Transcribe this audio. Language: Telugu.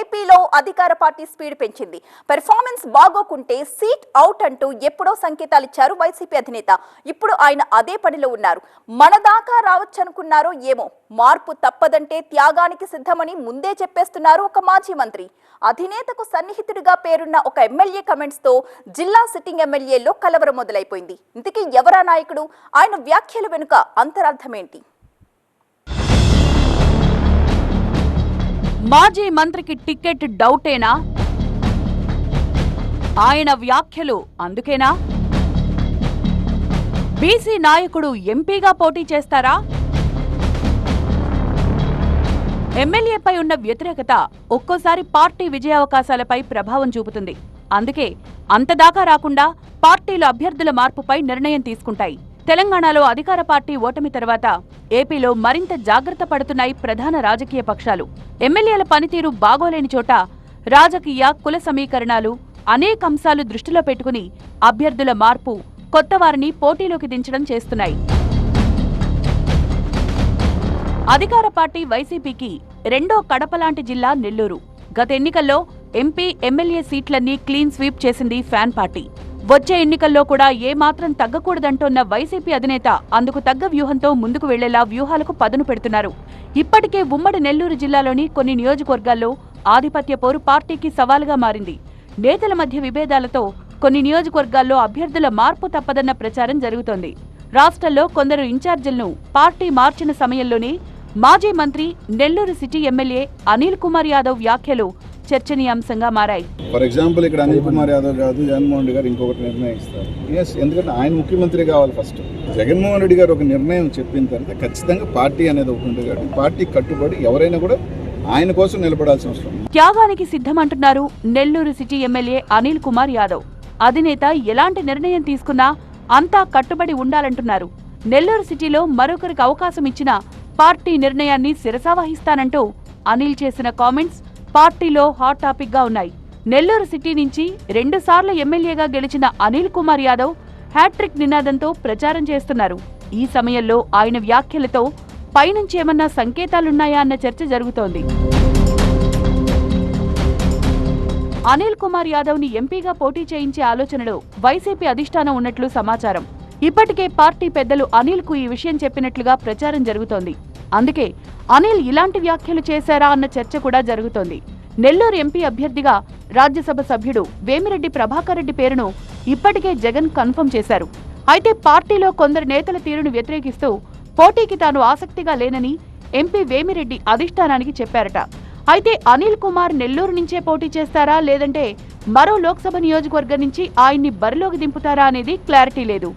ఏపీలో అధికార పార్టీ స్పీడ్ పెంచింది. పెర్ఫార్మెన్స్ బాగోకుంటే సీట్ అవుట్ అంటూ ఎప్పుడో సంకేతాలు ఇచ్చారు వైసీపీ అధినేత. ఇప్పుడు ఆయన అదే పనిలో ఉన్నారు. మన దాకా రావచ్చనుకున్నారో ఏమో. మార్పు తప్పదంటే త్యాగానికి సిద్ధమని ముందే చెప్పేస్తున్నారు ఒక మాజీ మంత్రి. అధినేతకు సన్నిహితుడిగా పేరున్న ఒక ఎమ్మెల్యే కమెంట్స్తో జిల్లా సిట్టింగ్ ఎమ్మెల్యేలో కలవరం మొదలైపోయింది. ఇంతకీ ఎవరా నాయకుడు? ఆయన వ్యాఖ్యల వెనుక అంతరార్థమేంటి? మాజీ మంత్రికి టికెట్ డౌటేనా? ఆయన వ్యాఖ్యలు అందుకేనా? బీసీ నాయకుడు ఎంపీగా పోటీ చేస్తారా? ఎమ్మెల్యేపై ఉన్న వ్యతిరేకత ఒక్కోసారి పార్టీ విజయావకాశాలపై ప్రభావం చూపుతుంది. అందుకే అంతదాకా రాకుండా పార్టీలు అభ్యర్థుల మార్పుపై నిర్ణయం తీసుకుంటాయి. తెలంగాణలో అధికార పార్టీ ఓటమి తర్వాత ఏపీలో మరింత జాగ్రత్త పడుతున్నాయి ప్రధాన రాజకీయ పక్షాలు. ఎమ్మెల్యేల పనితీరు బాగోలేని చోట రాజకీయ కుల సమీకరణాలు అనేక అంశాలు దృష్టిలో పెట్టుకుని అభ్యర్థుల మార్పు కొత్త వారిని పోటీలోకి దించడం చేస్తున్నాయి. అధికార పార్టీ వైసీపీకి రెండో కడపలాంటి జిల్లా నెల్లూరు. గత ఎన్నికల్లో ఎంపీ ఎమ్మెల్యే సీట్లన్నీ క్లీన్ స్వీప్ చేసింది ఫ్యాన్ పార్టీ. వచ్చే ఎన్నికల్లో కూడా ఏమాత్రం తగ్గకూడదంటోన్న వైసీపీ అధినేత అందుకు తగ్గ వ్యూహంతో ముందుకు వెళ్ళేలా వ్యూహాలకు పదును పెడుతున్నారు. ఇప్పటికే ఉమ్మడి నెల్లూరు జిల్లాలోని కొన్ని నియోజకవర్గాల్లో ఆధిపత్య పోరు పార్టీకి సవాలుగా మారింది. నేతల మధ్య విభేదాలతో కొన్ని నియోజకవర్గాల్లో అభ్యర్థుల మార్పు తప్పదన్న ప్రచారం జరుగుతోంది. రాష్ట్రంలో కొందరు ఇన్ఛార్జీలను పార్టీ మార్చిన సమయంలోనే మాజీ మంత్రి నెల్లూరు సిటీ ఎమ్మెల్యే అనిల్ కుమార్ యాదవ్ వ్యాఖ్యలు చర్చనీయాంశంగా మారాయి. ఫర్ ఎగ్జాంపుల్ ఇక్కడ అనిల్ కుమార్ యాదవ్ కాదు జగన్మోహన్ రెడ్డి గారు ఇంకొకటి నిర్ణయిస్తారు. ఎస్ ఎందుకంటే ఆయన ముఖ్యమంత్రి కావాలి ఫస్ట్ జగన్మోహన్ రెడ్డి గారు ఒక నిర్ణయం చెప్పిన తర్వాత ఖచ్చితంగా పార్టీ అనేది ఒకటి ఉంటుంది కాబట్టి పార్టీ కట్టుబడి ఎవరైనా కూడా ఆయన కోసం నిలబడాల్సిన అవసరం. త్యాగానికి సిద్ధమంటున్నారు నెల్లూరు సిటీ ఎమ్మెల్యే అనిల్ కుమార్ యాదవ్. అధినేత ఎలాంటి నిర్ణయం తీసుకున్నా అంతా కట్టుబడి ఉండాలంటున్నారు. నెల్లూరు సిటీలో మరొకరికి అవకాశం ఇచ్చినా పార్టీ నిర్ణయాన్ని శిరసావహిస్తానంటూ అనిల్ చేసిన కామెంట్స్ పార్టీలో హాట్ టాపిక్గా ఉన్నాయి. నెల్లూరు సిటీ నుంచి రెండుసార్లు ఎమ్మెల్యేగా గెలిచిన అనిల్ కుమార్ యాదవ్ హ్యాట్రిక్ నినాదంతో ప్రచారం చేస్తున్నారు. ఈ సమయంలో ఆయన వ్యాఖ్యలతో పైనుంచి ఏమన్నా సంకేతాలున్నాయా అన్న చర్చ జరుగుతోంది. అనిల్ కుమార్ యాదవ్ని ఎంపీగా పోటీ చేయించే ఆలోచనలో వైసీపీ అధిష్టానం ఉన్నట్లు సమాచారం. ఇప్పటికే పార్టీ పెద్దలు అనిల్కు ఈ విషయం చెప్పినట్లుగా ప్రచారం జరుగుతోంది. అందుకే అనిల్ ఇలాంటి వ్యాఖ్యలు చేశారా అన్న చర్చ కూడా జరుగుతోంది. నెల్లూరు ఎంపీ అభ్యర్థిగా రాజ్యసభ సభ్యుడు వేమిరెడ్డి ప్రభాకర్ రెడ్డి పేరును ఇప్పటికే జగన్ కన్ఫర్మ్ చేశారు. అయితే పార్టీలో కొందరు నేతల తీరును వ్యతిరేకిస్తూ పోటీకి తాను ఆసక్తిగా లేనని ఎంపీ వేమిరెడ్డి అధిష్టానానికి చెప్పారట. అయితే అనిల్ కుమార్ నెల్లూరు నుంచే పోటీ చేస్తారా లేదంటే మరో లోక్సభ నియోజకవర్గం నుంచి ఆయన్ని బరిలోకి దింపుతారా అనేది క్లారిటీ లేదు.